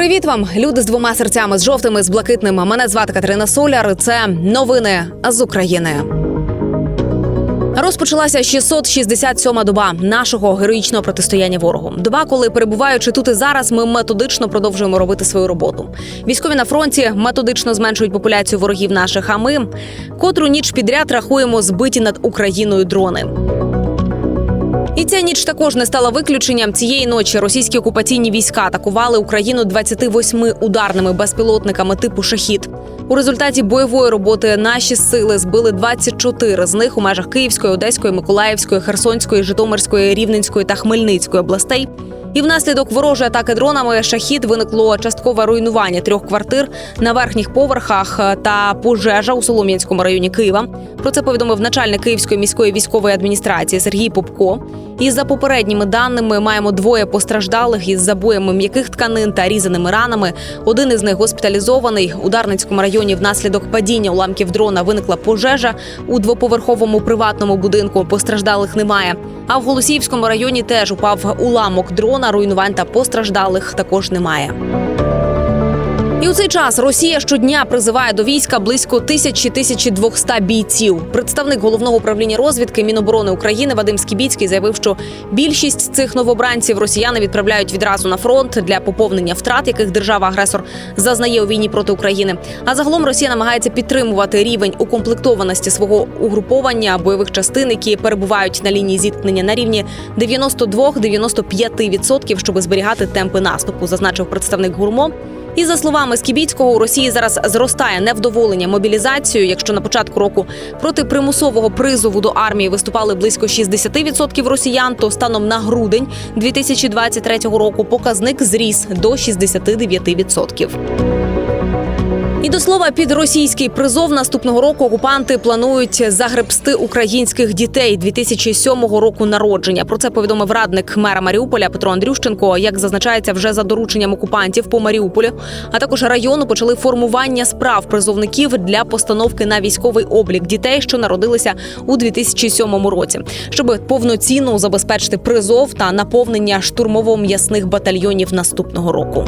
Привіт вам, люди з двома серцями, з жовтими, з блакитними. Мене звати Катерина Соляр. Це новини з України. Розпочалася 667-ма доба нашого героїчного протистояння ворогу. Доба, коли перебуваючи тут і зараз, ми методично продовжуємо робити свою роботу. Військові на фронті методично зменшують популяцію ворогів наших. А ми котру ніч підряд рахуємо збиті над Україною дрони. І ця ніч також не стала виключенням. Цієї ночі російські окупаційні війська атакували Україну 28 ударними безпілотниками типу шахід. У результаті бойової роботи наші сили збили 24 з них у межах Київської, Одеської, Миколаївської, Херсонської, Житомирської, Рівненської та Хмельницької областей. І внаслідок ворожої атаки дронами шахід виникло часткове руйнування трьох квартир на верхніх поверхах та пожежа у Солом'янському районі Києва. Про це повідомив начальник Київської міської військової адміністрації Сергій Попко. І за попередніми даними маємо двоє постраждалих із забоями м'яких тканин та різаними ранами. Один із них госпіталізований у Дарницькому районі. Внаслідок падіння уламків дрона виникла пожежа у двоповерховому приватному будинку. Постраждалих немає. А в Голосіївському районі теж упав уламок дрона. Руйнувань та постраждалих також немає. У цей час Росія щодня призиває до війська близько 1000-1200 бійців. Представник головного управління розвідки Міноборони України Вадим Скібіцький заявив, що більшість цих новобранців росіяни відправляють відразу на фронт для поповнення втрат, яких держава-агресор зазнає у війні проти України. А загалом Росія намагається підтримувати рівень укомплектованості свого угруповання бойових частин, які перебувають на лінії зіткнення на рівні 92-95%, щоб зберігати темпи наступу, зазначив представник гурмо. І за словами Скібіцького, у Росії зараз зростає невдоволення мобілізацією. Якщо на початку року проти примусового призову до армії виступали близько 60% росіян, то станом на грудень 2023 року показник зріс до 69%. І до слова, під російський призов наступного року окупанти планують загребсти українських дітей 2007 року народження. Про це повідомив радник мера Маріуполя Петро Андрющенко. Як зазначається, вже за дорученням окупантів по Маріуполю, а також району почали формування справ призовників для постановки на військовий облік дітей, що народилися у 2007 році, щоб повноцінно забезпечити призов та наповнення штурмово-м'ясних батальйонів наступного року.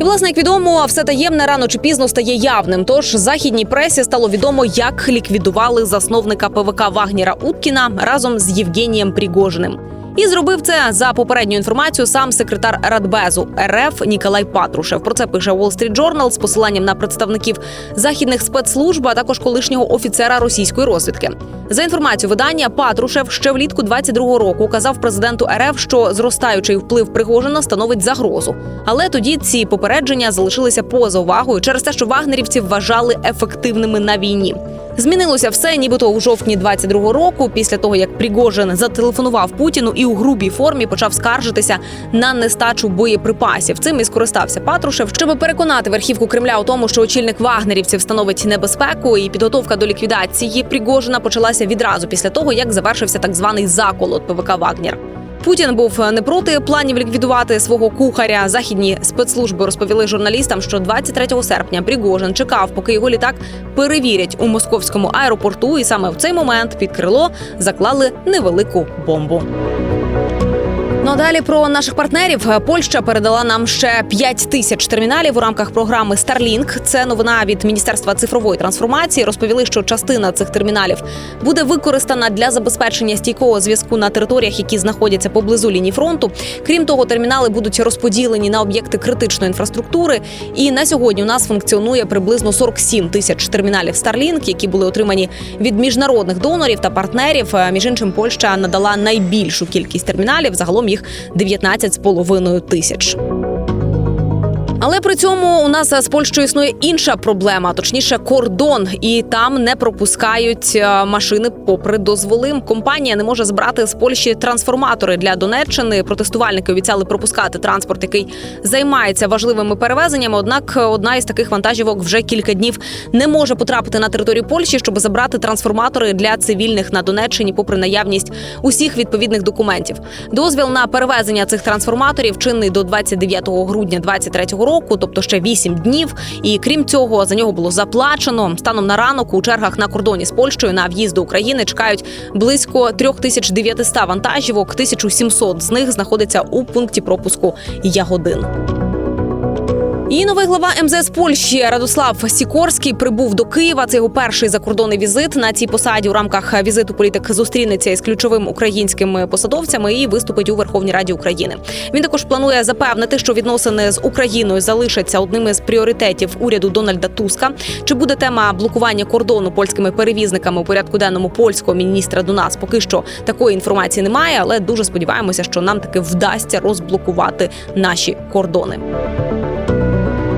І власне, як відомо, все таємне рано чи пізно стає явним. Тож західній пресі стало відомо, як ліквідували засновника ПВК Вагнєра Уткіна разом з Євгенієм Пригожиним. І зробив це за попередню інформацію сам секретар Радбезу РФ Ніколай Патрушев. Про це пише Wall Street Journal з посиланням на представників західних спецслужб, а також колишнього офіцера російської розвідки. За інформацією видання Патрушев ще влітку 22-го року казав президенту РФ, що зростаючий вплив Пригожина становить загрозу. Але тоді ці попередження залишилися поза увагою через те, що вагнерівці вважали ефективними на війні. Змінилося все, нібито у жовтні 22-го року, після того як Пригожин зателефонував Путіну і у грубій формі почав скаржитися на нестачу боєприпасів. Цим і скористався Патрушев, щоб переконати верхівку Кремля у тому, що очільник вагнерівців становить небезпеку, і підготовка до ліквідації Пригожина почалася відразу після того, як завершився так званий заколот ПВК Вагнер. Путін був не проти планів ліквідувати свого кухаря. Західні спецслужби розповіли журналістам, що 23 серпня Пригожин чекав, поки його літак перевірять у московському аеропорту, і саме в цей момент під крило заклали невелику бомбу. Ну далі про наших партнерів Польща передала нам ще 5 тисяч терміналів у рамках програми Starlink. Це новина від Міністерства цифрової трансформації. Розповіли, що частина цих терміналів буде використана для забезпечення стійкого зв'язку на територіях, які знаходяться поблизу лінії фронту. Крім того, термінали будуть розподілені на об'єкти критичної інфраструктури. І на сьогодні у нас функціонує приблизно 47 тисяч терміналів Starlink, які були отримані від міжнародних донорів та партнерів. Між іншим, Польща надала найбільшу кількість терміналів. Загалом їх 19,5 тисяч. Але при цьому у нас з Польщею існує інша проблема, точніше, кордон, і там не пропускають е, машини попри дозволи. Компанія не може збирати з Польщі трансформатори для Донеччини. Протестувальники обіцяли пропускати транспорт, який займається важливими перевезеннями. Однак одна із таких вантажівок вже кілька днів не може потрапити на територію Польщі, щоб забрати трансформатори для цивільних на Донеччині, попри наявність усіх відповідних документів. Дозвіл на перевезення цих трансформаторів чинний до 29 грудня 2023 року року, тобто ще 8 днів. І крім цього, за нього було заплачено. Станом на ранок у чергах на кордоні з Польщею на в'їзд до України чекають близько 3900 вантажівок. 1700 з них знаходиться у пункті пропуску Ягодин. І новий глава МЗС Польщі Радослав Сікорський прибув до Києва. Це його перший закордонний візит на цій посаді. У рамках візиту політик зустрінеться із ключовими українськими посадовцями і виступить у Верховній Раді України. Він також планує запевнити, що відносини з Україною залишаться одним із пріоритетів уряду Дональда Туска. Чи буде тема блокування кордону польськими перевізниками у порядку денному польського міністра до нас? Поки що такої інформації немає, але дуже сподіваємося, що нам таки вдасться розблокувати наші кордони.